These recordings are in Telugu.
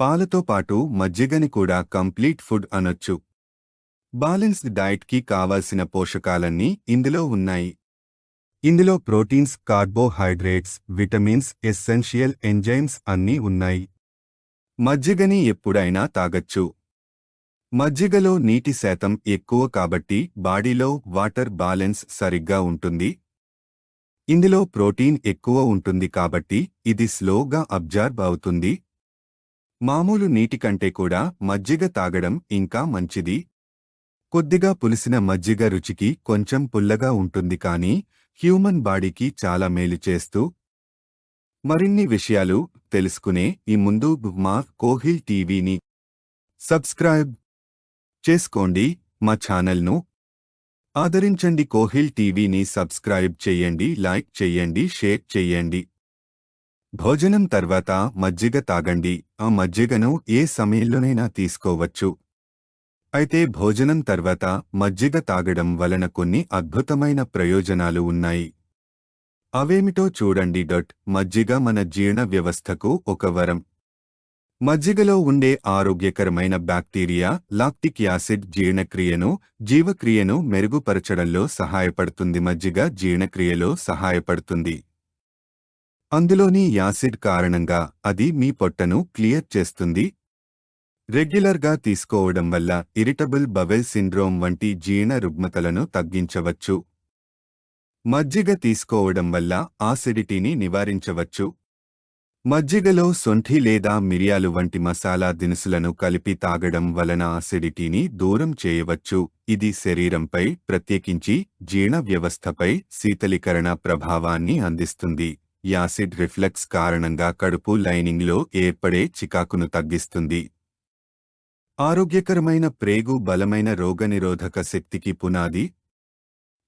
పాలతో పాటు మజ్జిగని కూడా కంప్లీట్ ఫుడ్ అనొచ్చు. బ్యాలెన్స్డ్ డైట్కి కావాల్సిన పోషకాలన్నీ ఇందులో ఉన్నాయి. ఇందులో proteins carbohydrates vitamins essential enzymes అన్నీ ఉన్నాయి. మజ్జిగని ఎప్పుడైనా తాగచ్చు. మజ్జిగలో నీటి శాతం ఎక్కువ కాబట్టి బాడీలో వాటర్ బ్యాలెన్స్ సరిగ్గా ఉంటుంది. ఇందులో ప్రోటీన్ ఎక్కువ ఉంటుంది కాబట్టి ఇది స్లోగా అబ్జార్బ్ అవుతుంది. మామూలు నీటి కంటే కూడా మజ్జిగ తాగడం ఇంకా మంచిది. కొద్దిగా పులిసిన మజ్జిగ రుచికి కొంచెం పుల్లగా ఉంటుంది కానీ హ్యూమన్ బాడీకి చాలా మేలు చేస్తూ మరిన్ని విషయాలు తెలుసుకునే ఈ ముందు మా కోహిల్ టీవీని సబ్స్క్రైబ్ చేసుకోండి మా ఛానల్ను ఆదరించండి. కోహిల్ టీవీని సబ్స్క్రైబ్ చేయండి లైక్ చేయండి షేర్ చేయండి. భోజనం తర్వాత మజ్జిగ తాగండి. ఆ మజ్జిగను ఏ సమయంలోనైనా తీసుకోవచ్చు. అయితే భోజనం తర్వాత మజ్జిగ తాగడం వలన కొన్ని అద్భుతమైన ప్రయోజనాలు ఉన్నాయి. అవేమిటో చూడండి డట్. మజ్జిగ మన జీర్ణ వ్యవస్థకు ఒక వరం. మజ్జిగలో ఉండే ఆరోగ్యకరమైన బ్యాక్టీరియా లాక్టిక్ యాసిడ్ జీర్ణక్రియను జీవక్రియను మెరుగుపరచడంలో సహాయపడుతుంది. మజ్జిగ జీర్ణక్రియలో సహాయపడుతుంది. అందులోని యాసిడ్ కారణంగా అది మీ పొట్టను క్లియర్ చేస్తుంది. రెగ్యులర్గా తీసుకోవడం వల్ల ఇరిటబుల్ బవెల్ సిండ్రోమ్ వంటి జీర్ణ రుగ్మతలను తగ్గించవచ్చు. మజ్జిగ తీసుకోవడం వల్ల ఆసిడిటీని నివారించవచ్చు. మజ్జిగలో సొంఠి లేదా మిరియాలు వంటి మసాలా దినుసులను కలిపి తాగడం వలన ఆసిడిటీని దూరం చేయవచ్చు. ఇది శరీరంపై ప్రత్యేకించి జీర్ణ వ్యవస్థపై శీతలీకరణ ప్రభావాన్ని అందిస్తుంది. యాసిడ్ రిఫ్లెక్స్ కారణంగా కడుపు లైనింగ్లో ఏర్పడే చికాకును తగ్గిస్తుంది. ఆరోగ్యకరమైన ప్రేగు బలమైన రోగనిరోధక శక్తికి పునాది.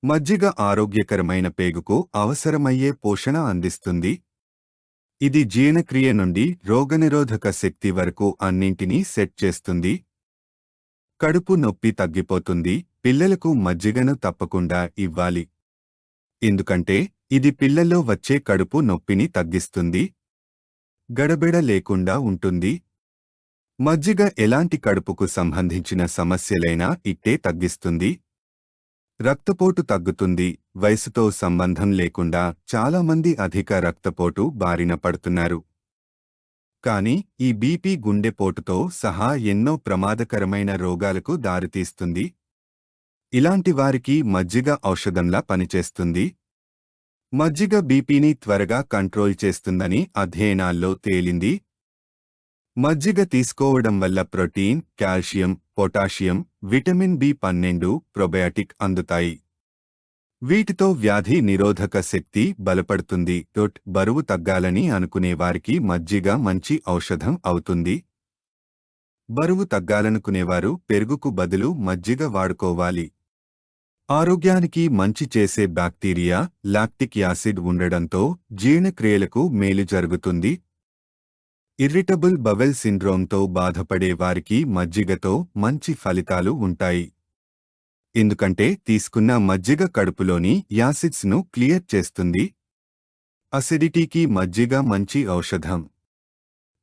మజ్జిగ ఆరోగ్యకరమైన పేగుకు అవసరమయ్యే పోషణ అందిస్తుంది. ఇది జీర్ణక్రియ నుండి రోగనిరోధక శక్తి వరకు అన్నింటినీ సెట్ చేస్తుంది. కడుపు నొప్పి తగ్గిపోతుంది. పిల్లలకు మజ్జిగను తప్పకుండా ఇవ్వాలి. ఎందుకంటే ఇది పిల్లల్లో వచ్చే కడుపు నొప్పిని తగ్గిస్తుంది గడబిడ లేకుండా ఉంటుంది. మజ్జిగ ఎలాంటి కడుపుకు సంబంధించిన సమస్యలైనా ఇట్టే తగ్గిస్తుంది. రక్తపోటు తగ్గుతుంది వయసుతో సంబంధం లేకుండా చాలామంది అధిక రక్తపోటు బారిన పడుతున్నారు. కాని ఈ బీపీ గుండెపోటుతో సహా ఎన్నో ప్రమాదకరమైన రోగాలకు దారితీస్తుంది. ఇలాంటి వారికి మజ్జిగ ఔషధంలా పనిచేస్తుంది. మజ్జిగ బీపీని త్వరగా కంట్రోల్ చేస్తుందని అధ్యయనాల్లో తేలింది. మజ్జిగ తీసుకోవడం వల్ల protein calcium potassium vitamin B పన్నెండు ప్రొబయాటిక్ అందుతాయి. వీటితో వ్యాధి నిరోధక శక్తి బలపడుతుంది. టొట్ బరువు తగ్గాలని అనుకునేవారికి మజ్జిగ మంచి ఔషధం అవుతుంది. బరువు తగ్గాలనుకునేవారు పెరుగుకు బదులు మజ్జిగ వాడుకోవాలి. ఆరోగ్యానికి మంచి చేసే బ్యాక్టీరియా లాక్టిక్ యాసిడ్ ఉండడంతో జీర్ణక్రియలకు మేలు జరుగుతుంది. ఇర్రిటబుల్ బవెల్ సిండ్రోమ్తో బాధపడే వారికి మజ్జిగతో మంచి ఫలితాలు ఉంటాయి. ఎందుకంటే తీసుకున్న మజ్జిగ కడుపులోని యాసిడ్స్ను క్లియర్ చేస్తుంది. అసిడిటీకి మజ్జిగ మంచి ఔషధం.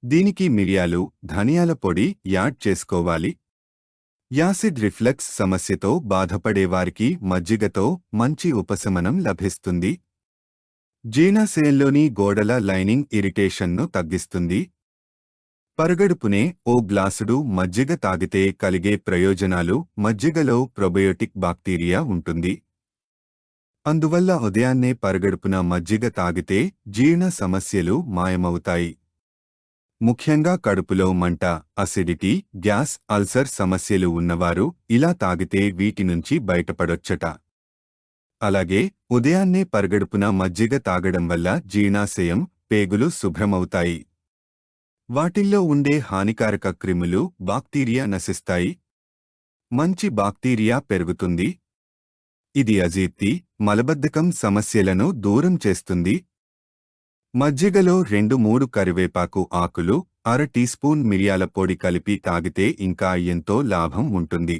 దీనికి మిరియాలు ధనియాల పొడి యాడ్ చేసుకోవాలి. యాసిడ్ రిఫ్లక్స్ సమస్యతో బాధపడేవారికి మజ్జిగతో మంచి ఉపశమనం లభిస్తుంది. జీర్ణాశయంలోని గోడల లైనింగ్ ఇరిటేషన్ను తగ్గిస్తుంది. పరగడుపునే ఓ గ్లాసుడు మజ్జిగ తాగితే కలిగే ప్రయోజనాలు మజ్జిగలో ప్రొబయోటిక్ బాక్టీరియా ఉంటుంది. అందువల్ల ఉదయాన్నే పరగడుపున మజ్జిగ తాగితే జీర్ణ సమస్యలు మాయమవుతాయి. ముఖ్యంగా కడుపులో మంట అసిడిటీ గ్యాస్ అల్సర్ సమస్యలు ఉన్నవారు ఇలా తాగితే వీటి నుంచి బయటపడొచ్చట. అలాగే ఉదయాన్నే పరగడుపున మజ్జిగ తాగడం వల్ల జీర్ణాశయం పేగులు శుభ్రమవుతాయి. వాటిల్లో ఉండే హానికారక క్రిములు బాక్టీరియా నశిస్తాయి. మంచి బాక్టీరియా పెరుగుతుంది. ఇది అజీర్తి మలబద్ధకం సమస్యలను దూరం చేస్తుంది. మజ్జిగలో రెండు మూడు కరివేపాకు ఆకులు అర టీ స్పూన్ మిరియాల పొడి కలిపి తాగితే ఇంకా ఎంతో లాభం ఉంటుంది.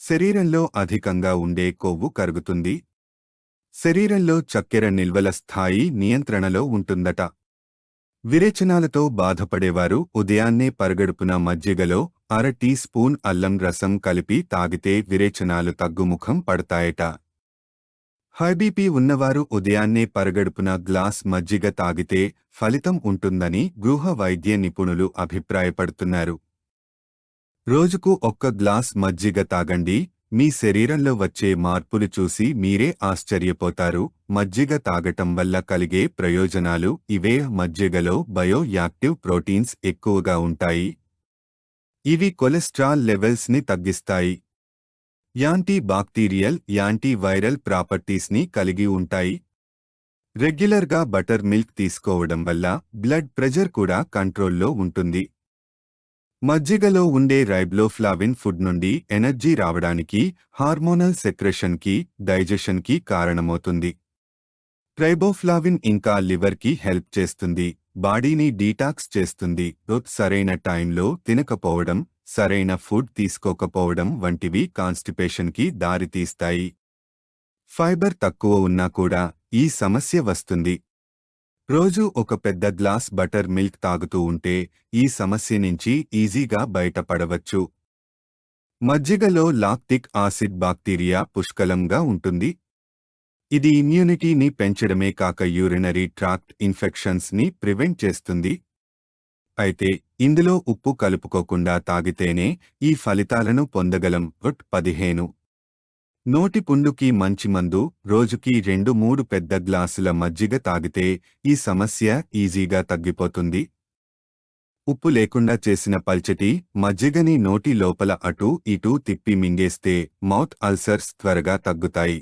శరీరంలో అధికంగా ఉండే కొవ్వు కరుగుతుంది. శరీరంలో చక్కెర నిల్వల స్థాయి నియంత్రణలో ఉంటుందట. విరేచనాలతో బాధపడేవారు ఉదయాన్నే పరగడుపున మజ్జిగలో అర టీ స్పూన్ అల్లం రసం కలిపి తాగితే విరేచనాలు తగ్గుముఖం పడతాయట. హైబీపీ ఉన్నవారు ఉదయాన్నే పరగడుపున గ్లాస్ మజ్జిగ తాగితే ఫలితం ఉంటుందని గృహ వైద్య నిపుణులు అభిప్రాయపడుతున్నారు. రోజుకు ఒక్క గ్లాస్ మజ్జిగ తాగండి మీ శరీరంలో వచ్చే మార్పులు చూసి మీరే ఆశ్చర్యపోతారు. మజ్జిగ తాగటం వల్ల కలిగే ప్రయోజనాలు ఇవే. మజ్జిగలో బయో యాక్టివ్ ప్రోటీన్స్ ఎక్కువగా ఉంటాయి. ఇవి కొలెస్ట్రాల్ లెవెల్స్ని తగ్గిస్తాయి. యాంటీ బాక్టీరియల్ యాంటీ వైరల్ ప్రాపర్టీస్ని కలిగి ఉంటాయి. రెగ్యులర్గా బటర్ మిల్క్ తీసుకోవడం వల్ల బ్లడ్ ప్రెజర్ కూడా కంట్రోల్లో ఉంటుంది. మజ్జిగలో ఉండే రైబ్లోఫ్లావిన్ ఫుడ్ నుండి ఎనర్జీ రావడానికి హార్మోనల్ సెక్రెషన్కి డైజెషన్కి కారణమవుతుంది. ట్రైబోఫ్లావిన్ ఇంకా లివర్కి హెల్ప్ చేస్తుంది. బాడీని డీటాక్స్ చేస్తుంది. సరైన టైంలో తినకపోవడం సరైన ఫుడ్ తీసుకోకపోవడం వంటివి కాన్స్టిపేషన్కి దారితీస్తాయి ఫైబర్ తక్కువ ఉన్నా కూడా ఈ సమస్య వస్తుంది. రోజు ఒక పెద్ద గ్లాస్ బటర్ మిల్క్ తాగుతూ ఉంటే ఈ సమస్య నుంచి ఈజీగా బయటపడవచ్చు. మజ్జిగలో లాక్టిక్ ఆసిడ్ బాక్టీరియా పుష్కలంగా ఉంటుంది. ఇది ఇమ్యూనిటీని పెంచడమే కాక యూరినరీ ట్రాక్ట్ ఇన్ఫెక్షన్స్ని ప్రివెంట్ చేస్తుంది. అయితే ఇందులో ఉప్పు కలుపుకోకుండా తాగితేనే ఈ ఫలితాలను పొందగలం. ఒట్ పదిహేను. నోటి పుండుకి మంచి మందు రోజుకి రెండు మూడు పెద్ద గ్లాసుల మజ్జిగ తాగితే ఈ సమస్య ఈజీగా తగ్గిపోతుంది. ఉప్పు లేకుండా చేసిన పల్చటి మజ్జిగని నోటి లోపల అటూ ఇటూ తిప్పి మింగేస్తే మౌత్ అల్సర్స్ త్వరగా తగ్గుతాయి.